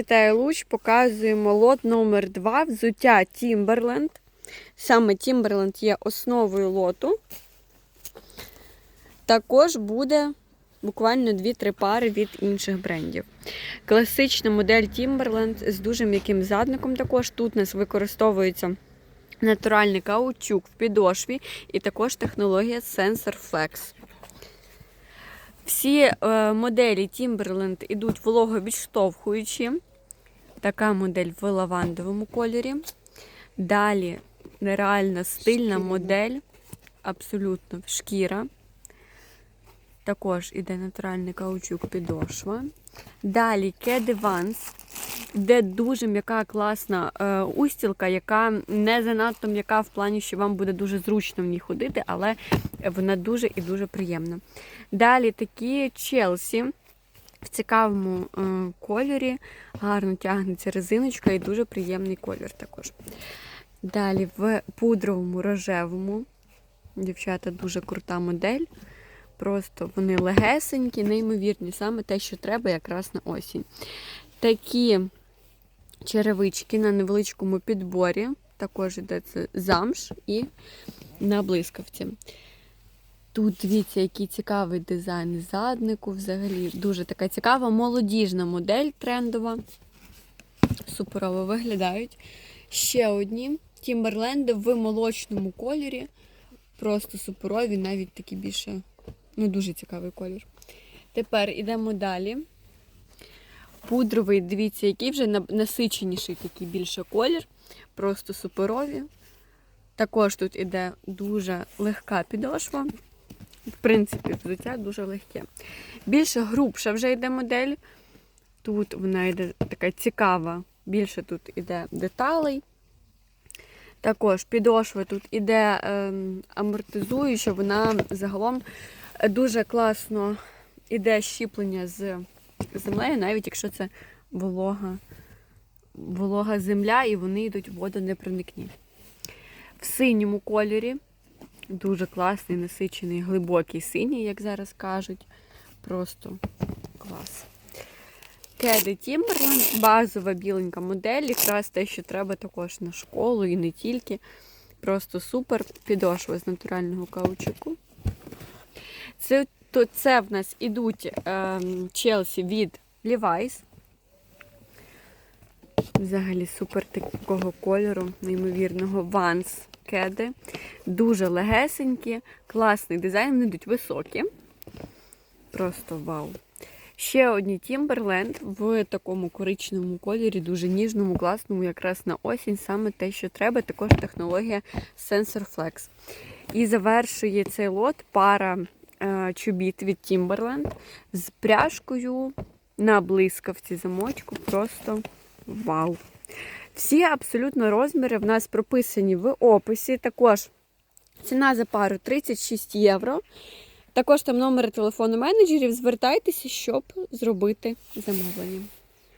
Вітаю Луч, показуємо лот номер 2 взуття Timberland. Саме Timberland є основою лоту. Також буде буквально 2-3 пари від інших брендів. Класична модель Timberland з дуже м'яким задником. Також тут у нас використовується натуральний каучук в підошві і також технологія Sensor Flex. Всі е, моделі Timberland ідуть вологовідштовхуючі. Така модель в лавандовому кольорі. Далі нереально стильна модель, абсолютно шкіра. Також іде натуральний каучук підошва. Далі Ked Vans, де дуже м'яка класна е, устілка, яка не занадто м'яка в плані, що вам буде дуже зручно в ній ходити, але вона дуже і дуже приємна. Далі такі Челсі в цікавому е, кольорі, гарно тягнеться резиночка і дуже приємний колір також. Далі в пудровому рожевому. Дівчата, дуже крута модель. Просто вони легесенькі, неймовірні, саме те, що треба якраз на осінь. Такі черевички на невеличкому підборі. Також йде це замш і на блискавці. Тут дивіться, який цікавий дизайн заднику. Взагалі дуже така цікава, молодіжна модель трендова. Суперово виглядають. Ще одні Тімберленди в молочному кольорі. Просто суперові, навіть такі більше, ну, дуже цікавий колір. Тепер йдемо далі. Пудровий, дивіться, який вже насиченіший такий більше колір. Просто суперові. Також тут іде дуже легка підошва. В принципі, взуття дуже легке. Більше грубша вже йде модель. Тут вона йде така цікава, більше тут іде деталей. Також підошва тут іде ем, амортизуюча, вона загалом дуже класно іде щіплення з землею, навіть якщо це волога, волога земля і вони йдуть водонепроникні. В синьому кольорі Дуже класний, насичений, глибокий синій, як зараз кажуть. Просто клас. Кеди Timberland, базова біленька модель, якраз те, що треба також на школу і не тільки. Просто супер. Підошва з натурального каучуку. Це, то, це в нас ідуть ем, Челсі від Levi's. Взагалі супер такого кольору, неймовірного Vans кеди. Дуже легесенькі, класний дизайн, вони йдуть високі. Просто вау. Ще одні Timberland в такому коричневому кольорі, дуже ніжному, класному, якраз на осінь, саме те, що треба, також технологія Sensor Flex. І завершує цей лот пара е, чобіт від Timberland з пряжкою на блискавці замочку. Просто вау! Всі абсолютно розміри в нас прописані в описі. Також ціна за пару 36 євро. Також там номери телефону менеджерів. Звертайтеся, щоб зробити замовлення.